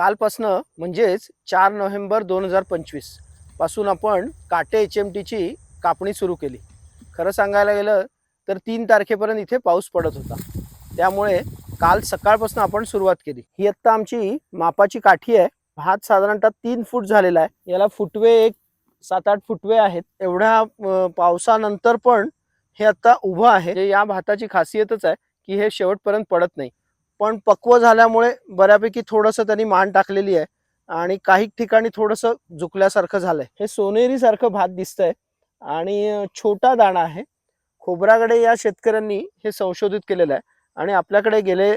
कालपासनं म्हणजेच चार नोव्हेंबर दोन हजार पंचवीसपासून आपण काटे एच एम टीची कापणी सुरू केली. खरं सांगायला गेलं तर तीन तारखेपर्यंत इथे पाऊस पडत होता. त्यामुळे काल सकाळपासून आपण सुरुवात केली. ही आत्ता आमची मापाची काठी आहे. भात साधारणतः तीन फूट झालेला आहे. याला फुटवे एक सात आठ फुटवे आहेत. एवढ्या पावसानंतर पण हे आत्ता उभं आहे. या भाताची खासियतच आहे की हे शेवटपर्यंत पडत नाही. पण पक्व झाल्यामुळे बऱ्यापैकी थोडंसं त्यांनी मान टाकलेली आहे. आणि काही ठिकाणी थोडंसं झुकल्यासारखं झालंय. हे सोनेरीसारखं भात दिसतंय. आणि छोटा दाणा आहे. खोबराकडे या शेतकऱ्यांनी हे संशोधित केलेलं आहे. आणि आपल्याकडे गेले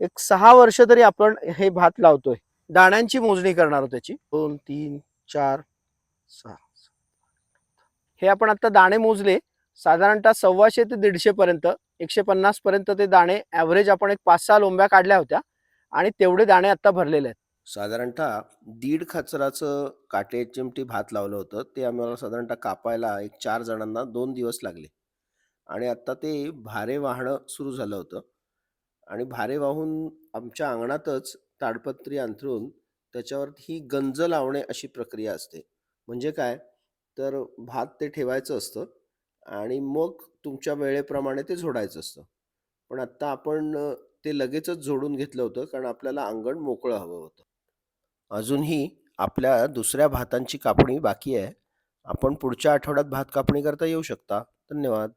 एक सहा वर्ष तरी आपण हे भात लावतोय. दाण्यांची मोजणी करणार आहोत त्याची. दोन तीन चार सहा हे आपण आता दाणे मोजले. साधारणतः सव्वाशे ते दीडशे पर्यंत एकशे पन्नास पर्यंत ते दाणे ॲव्हरेज आपण एक पाच सहा लोंब्या काढल्या होत्या आणि तेवढे दाणे आता भरलेले आहेत. साधारणतः दीड खचराचं काटे चिमटी भात लावलं होतं. ते आम्हाला साधारणतः कापायला एक चार जणांना दोन दिवस लागले. आणि आत्ता ते भारे वाहणं सुरू झालं होतं. आणि भारे वाहून आमच्या अंगणातच ताडपत्री अंथरून त्याच्यावर ही गंज लावणे अशी प्रक्रिया असते. म्हणजे काय? तर भात ते ठेवायचं असतं. आणि मग तुमच्या वेळेप्रमाणे ते झोडायचं असतं. पण आत्ता आपण ते लगेचच जोडून घेतलं होतं कारण आपल्याला अंगण मोकळं हवं होतं. अजूनही आपल्या दुसऱ्या भातांची कापणी बाकी आहे. आपण पुढच्या आठवड्यात भात कापणी करता येऊ शकता. धन्यवाद.